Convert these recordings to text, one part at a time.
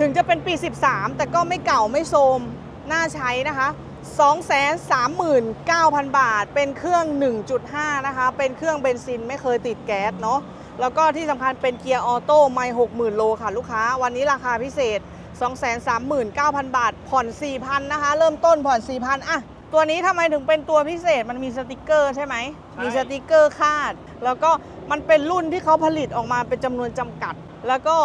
ถึงจะเป็นปี 13 แต่ก็ไม่เก่าไม่โทรมน่าใช้นะคะ 239,000 บาท เป็นเครื่อง 1.5 นะคะ เป็นเครื่องเบนซินไม่เคยติดแก๊สเนาะ แล้วก็ที่สำคัญเป็นเกียร์ออโต้ไม่60,000 โลค่ะลูกค้า วันนี้ราคาพิเศษ 239,000 บาท ผ่อน 4,000 นะคะ เริ่มต้นผ่อน 4,000อะตัวนี้ทำไมถึงเป็นตัวพิเศษมันมีสติกเกอร์ใช่ไหมใช่มีสติกเกอร์คาด แล้วก็มันเป็นรุ่นที่เขาผลิตออกมาเป็นจำนวนจำกัด แล้วก็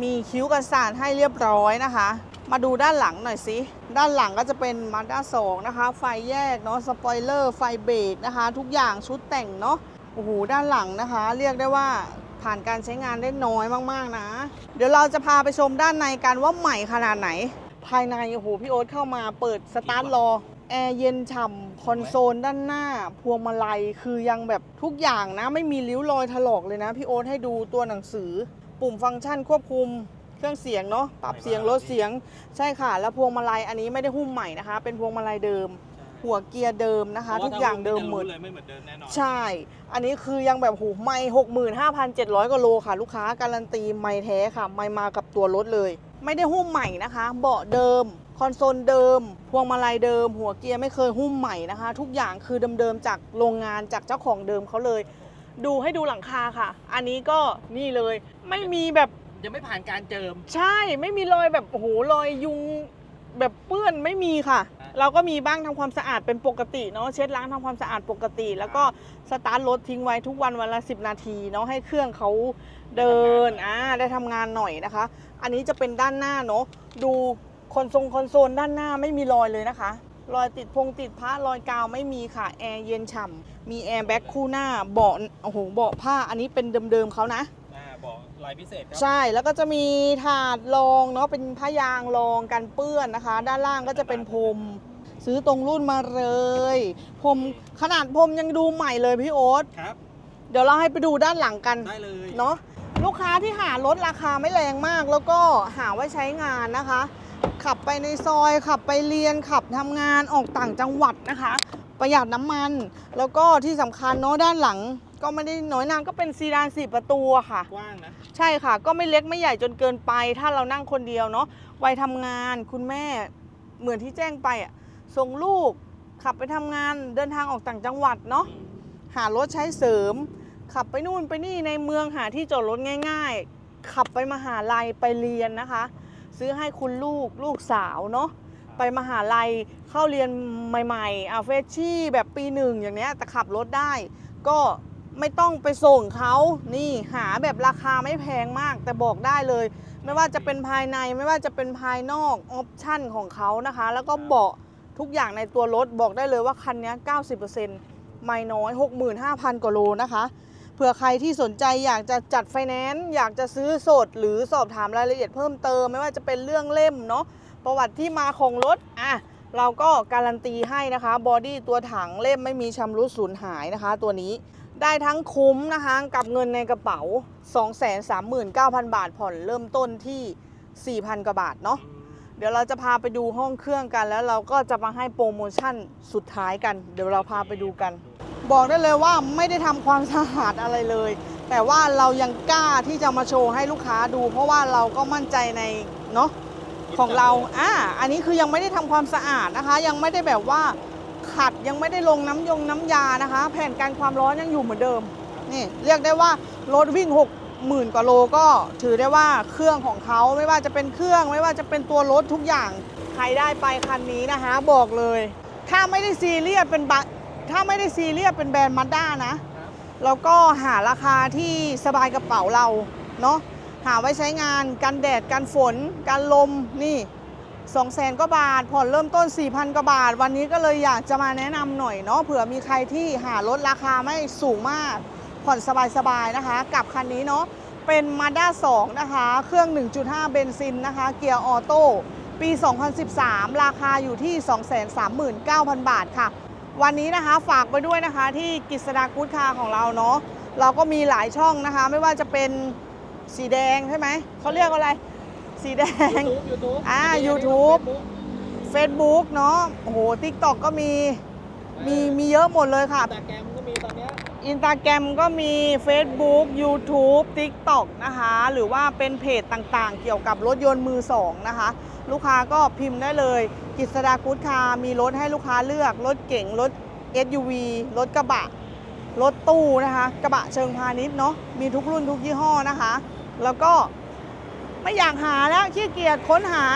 มีคิ้วกันสานให้เรียบร้อยนะคะ มาดูด้านหลังหน่อยสิ ด้านหลังก็จะเป็นมาด้า2นะคะ ไฟแยกเนาะ สปอยเลอร์ ไฟเบรกนะคะ ทุกอย่างชุดแต่งเนาะ โอ้โห ด้านหลังนะคะ เรียกได้ว่าผ่านการใช้งานได้น้อยมากๆนะ เดี๋ยวเราจะพาไปชมด้านในกันว่าใหม่ขนาดไหน ภายในโอ้โหพี่โอ๊ตเข้ามาเปิดสตาร์ทรอแอร์เย็นฉ่ำคอนโซลด้านหน้า พวงมาลัยคือยังแบบทุกอย่างนะ ไม่มีริ้วรอยถลอกเลยนะ พี่โอ๊ตให้ดูตัวหนังสือ ปุ่มฟังก์ชันควบคุมเครื่องเสียงเนาะปรับเสียงลดเสียงใช่ค่ะ แล้วพวงมาลัยอันนี้ไม่ได้หุ้มใหม่นะคะ เป็นพวงมาลัยเดิม หัวเกียร์เดิมนะคะ ทุกอย่างเดิมหมดเลยไม่เหมือนเดิมแน่นอนใช่ อันนี้คือยังแบบหูไม่หกหมื่นห้าพันเจ็ดร้อยกว่าโลค่ะ ลูกค้าการันตีไม่แท้ค่ะ ไม่มากับตัวรถเลย ไม่ได้หุ้มใหม่นะคะ เบาะเดิมคอนโซลเดิม พวงมาลัยเดิม หัวเกียร์ไม่เคยหุ้มใหม่นะคะ ทุกอย่างคือเดิมๆจากโรงงานจากเจ้าของเดิมเขาเลย ดูให้ดูหลังคาค่ะ อันนี้ก็นี่เลย ไม่มีแบบยังไม่ผ่านการเจิม ใช่ไม่มีรอยแบบโอ้โหรอยยุงแบบเปื้อนไม่มีค่ะ อะ เราก็มีบ้างทำความสะอาดเป็นปกติเนาะเช็ดล้างทำความสะอาดปกติ แล้วก็สตาร์ทรถทิ้งไว้ทุกวันวันละ 10 นาทีเนาะให้เครื่องเขาเดินอ่าได้ทำงานหน่อยนะคะ อันนี้จะเป็นด้านหน้าเนาะดูคอนโซลคอนโซลด้านหน้าไม่มีรอยเลยนะคะ รอยติดพงติดผ้ารอยกาวไม่มีค่ะ แอร์เย็นฉ่ำมีแอร์แบ็คคู่หน้าเบาะโอ้โหเบาะผ้าอันนี้เป็นเดิมๆเขานะอ่าบอกลายพิเศษครัใช่แล้วก็จะมีถาดรองเนาะเป็นผ้ายางรองกันเปื้อนนะคะ ด้านล่างก็จะเป็นพรมซื้อตรงรุ่นมาเลยพรมขนาดพรมยังดูใหม่เลยพี่โอ๊ตครับเดี๋ยวเราให้ไปดูด้านหลังกันได้เลยเนาะลูกค้าที่หารถราคาไม่แรงมาก แล้วก็หาไว้ใช้งานนะคะ ขับไปในซอย ขับไปเรียนขับทำงานออกต่างจังหวัดนะคะ ประหยัดน้ำมัน แล้วก็ที่สำคัญเนาะด้านหลัง ก็ไม่ได้น้อยนางก็เป็นซีดานสี่ประตูอะค่ะกว้างนะใช่ค่ะ ก็ไม่เล็กไม่ใหญ่จนเกินไป ถ้าเรานั่งคนเดียวเนาะวัยทำงานคุณแม่เหมือนที่แจ้งไปอะส่งลูกขับไปทำงานเดินทางออกต่างจังหวัดเนาะหารถใช้เสริม ขับไปนู่นไปนี่ในเมืองหาที่จอดรถง่าย ๆ ขับไปมหาลัยไปเรียนนะคะ ซื้อให้คุณลูกลูกสาวเนาะไปมหาลัยเข้าเรียนใหม่ๆอะเฟชชี่แบบปีหนึ่งอย่างเนี้ยแต่ขับรถได้ ก็ไม่ต้องไปส่งเขานี่หาแบบราคาไม่แพงมาก แต่บอกได้เลย ไม่ว่าจะเป็นภายในไม่ว่าจะเป็นภายนอกออปชั่นของเขานะคะ แล้วก็เบาะทุกอย่างในตัวรถบอกได้เลยว่าคันนี้ 90%ไม่น้อย 65,000กว่าโลนะคะ เผื่อใครที่สนใจอยากจะจัดไฟแนนซ์อยากจะซื้อสด หรือสอบถามรายละเอียดเพิ่มเติม ไม่ว่าจะเป็นเรื่องเล่มเนาะประวัติที่มาของรถอะเราก็การันตีให้นะคะบอดี้ตัวถังเล่มไม่มีชำรุดสูญหายนะคะ ตัวนี้ได้ทั้งคุ้มนะคะกับเงินในกระเป๋า 239,000 บาทผ่อนเริ่มต้นที่ 4,000 กว่าบาทเนาะเดี๋ยวเราจะพาไปดูห้องเครื่องกัน แล้วเราก็จะมาให้โปรโมชั่นสุดท้ายกัน เดี๋ยวเราพาไปดูกัน บอกได้เลยว่าไม่ได้ทำความสะอาดอะไรเลย แต่ว่าเรายังกล้าที่จะมาโชว์ให้ลูกค้าดู เพราะว่าเราก็มั่นใจในเนาะของเราอ่าอันนี้คือยังไม่ได้ทำความสะอาดนะคะ ยังไม่ได้แบบว่าขัดยังไม่ได้ลงน้ำยงน้ำยานะคะ แผ่นกันความร้อนยังอยู่เหมือนเดิมนี่เรียกได้ว่ารถวิ่ง6หมื่นกว่าโลก็ถือได้ว่าเครื่องของเขาไม่ว่าจะเป็นเครื่องไม่ว่าจะเป็นตัวรถทุกอย่าง ใครได้ไปคันนี้นะคะ บอกเลย ถ้าไม่ได้ซีเรียสเป็นบะ ถ้าไม่ได้ซีเรียสเป็นแบรนด์มาด้านะ แล้วก็หาราคาที่สบายกระเป๋าเราเนาะหาไว้ใช้งานกันแดดกันฝนกันลมนี่2 0 0แสนกว่าบาทผ่อนเริ่มต้น 4,000กว่าบาท วันนี้ก็เลยอยากจะมาแนะนำหน่อยเนาะเผื่อมีใครที่หารถราคาไม่สูงมาก ผ่อนสบายๆนะคะ กับคันนี้เนาะเป็น Mazda 2 นะคะ เครื่อง 1.5 เบนซินนะคะ เกียร์ออโต้ปี 2013 ราคาอยู่ที่ 239,000 บาทค่ะ วันนี้นะคะฝากไปด้วยนะคะที่กิษดากู๊ดคาร์ของเราเนาะเราก็มีหลายช่องนะคะ ไม่ว่าจะเป็นสีแดงใช่ไหมเขาเรียกว่าอะไร สีแดงยูทูบยูทูบอ่า YouTube Facebook เนาะโอ้โห TikTok ก็มีมีมีเยอะหมดเลยค่ะ แต่แกมก็มีตอนเนี้ยอินสตาแกรมก็มี Facebook YouTube TikTok นะคะ หรือว่าเป็นเพจต่างๆ เกี่ยวกับรถยนต์มือสองนะคะ ลูกค้าก็พิมพ์ได้เลยกิษดากูดคาร์มีรถให้ลูกค้าเลือก รถเก๋งรถ SUV รถกระบะ รถตู้นะคะ กระบะเชิงพาณิชย์เนาะมีทุกรุ่นทุกยี่ห้อนะคะ แล้วก็ไม่อยากหาแล้วขี้เกียจค้นหา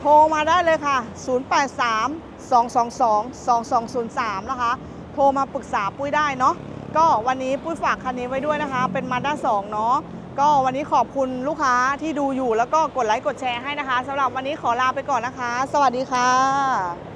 โทรมาได้เลยค่ะ 083 222 2203 นะคะ โทรมาปรึกษาปุ้ยได้เนาะก็วันนี้ปุ้ยฝากคันนี้ไว้ด้วยนะคะ เป็นมาด้า2เนาะ ก็วันนี้ขอบคุณลูกค้าที่ดูอยู่แล้วก็กดไลค์กดแชร์ให้นะคะสำหรับวันนี้ขอลาไปก่อนนะคะ สวัสดีค่ะ